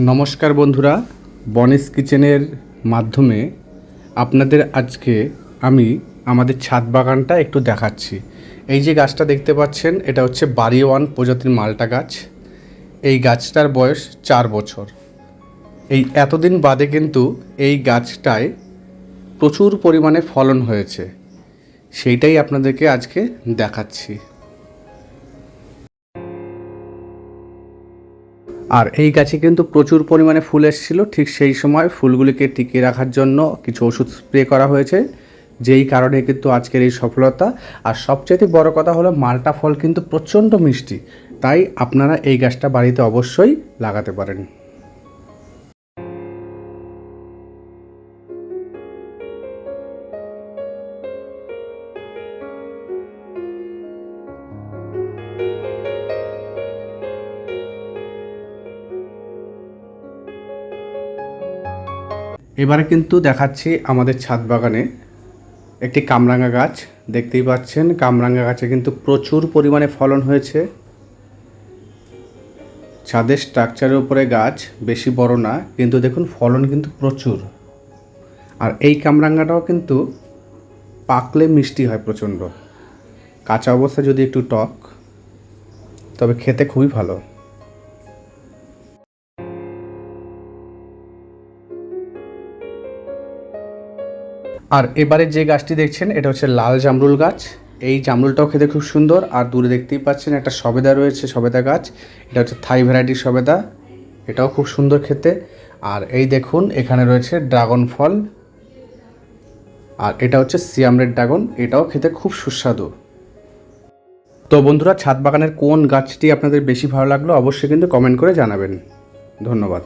নমস্কার বন্ধুরা, বনেস কিচেনের মাধ্যমে আপনাদের আজকে আমি আমাদের ছাদ বাগানটা একটু দেখাচ্ছি। এই যে গাছটা দেখতে পাচ্ছেন, এটা হচ্ছে বাড়ি ওয়ান প্রজাতির মালটা গাছ। এই গাছটার বয়স চার বছর। এই এতদিন বাদে কিন্তু এই গাছটায় প্রচুর পরিমাণে ফলন হয়েছে। সেইটাই আপনাদেরকে আজকে দেখাচ্ছি। আর এই গাছে কিন্তু প্রচুর পরিমাণে ফুল এসেছিল। ঠিক সেই সময় ফুলগুলিকে টিকিয়ে রাখার জন্য কিছু ওষুধ স্প্রে করা হয়েছে। যেই কারণে কিন্তু আজকের এই সফলতা। আর সবচেয়ে বড় কথা হলো, মালটা ফল কিন্তু প্রচণ্ড মিষ্টি। তাই আপনারা এই গাছটা বাড়িতে অবশ্যই লাগাতে পারেন। এবারে কিন্তু দেখাচ্ছি আমাদের ছাদ বাগানে একটি কামরাঙা গাছ। দেখতেই পাচ্ছেন কামরাঙা গাছে কিন্তু প্রচুর পরিমাণে ফলন হয়েছে। ছাদের স্ট্রাকচারের উপরে গাছ বেশি বড় না, কিন্তু দেখুন ফলন কিন্তু প্রচুর। আর এই কামরাঙ্গাটাও কিন্তু পাকলে মিষ্টি হয় প্রচণ্ড। কাঁচা অবস্থা যদি একটু টক, তবে খেতে খুবই ভালো। আর এবারে যে গাছটি দেখছেন, এটা হচ্ছে লাল জামরুল গাছ। এই জামরুলটাও খেতে খুব সুন্দর। আর দূরে দেখতেই পাচ্ছেন একটা সবেদা রয়েছে, সবেদা গাছ। এটা হচ্ছে থাই ভ্যারাইটির সবেদা। এটাও খুব সুন্দর খেতে। আর এই দেখুন, এখানে রয়েছে ড্রাগন ফল। আর এটা হচ্ছে সিয়ামরেড ড্রাগন। এটাও খেতে খুব সুস্বাদু। তো বন্ধুরা, ছাদ বাগানের কোন গাছটি আপনাদের বেশি ভালো লাগল, অবশ্যই কিন্তু কমেন্ট করে জানাবেন। ধন্যবাদ।